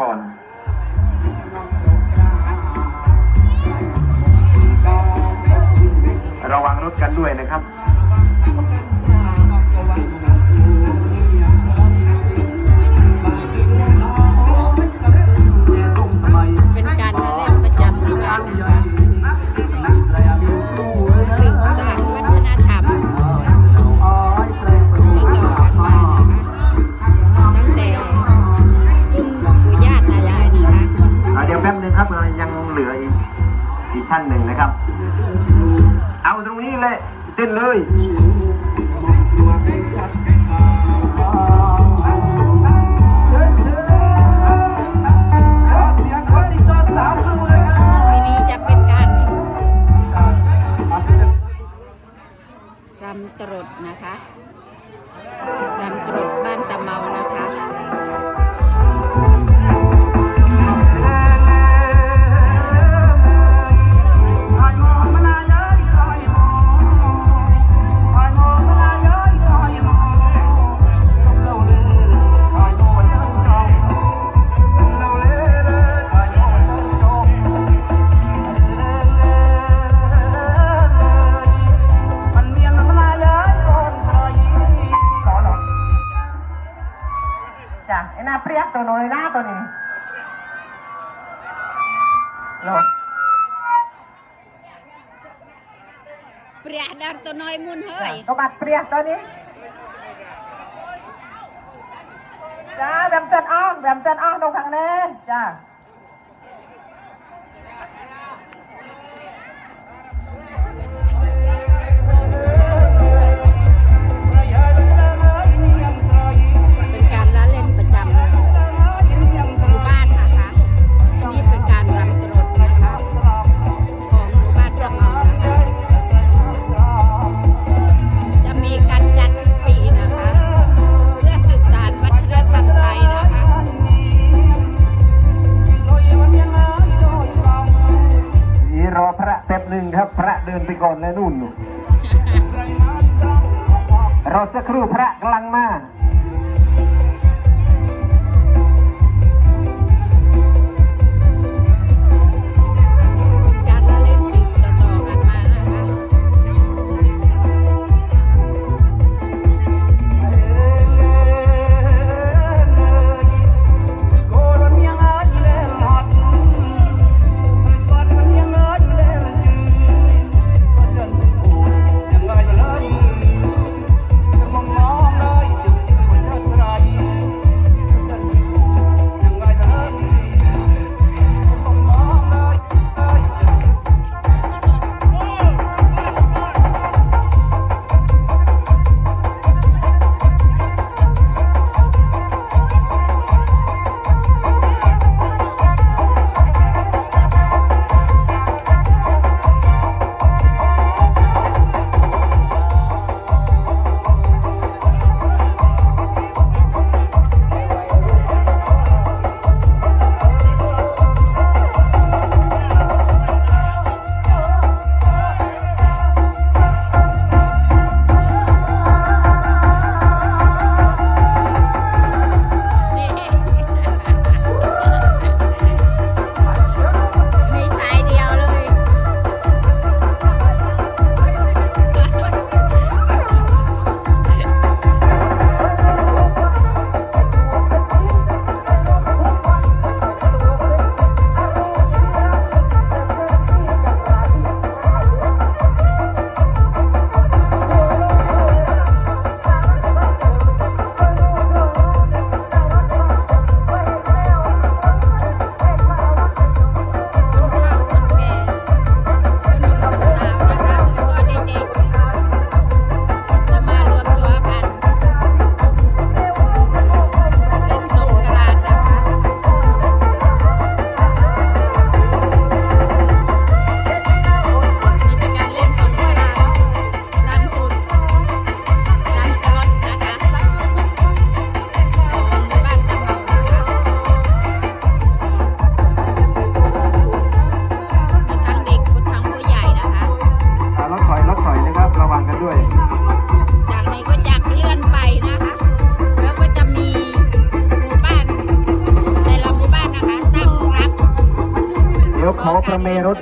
ก่อนระวังรถกันด้วยนะครับ เอาตรงนี้แหละเต้นเลยรำตรดนะคะรำตรด ตัวน้อยมุนเฮ้ยสบัดเปรียกตอนนี้จ้าแบมเซนอ้องแบมเซนอ้องตรงทางนี้จ้า ครู่พระกำลังมา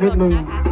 รถนิดนึง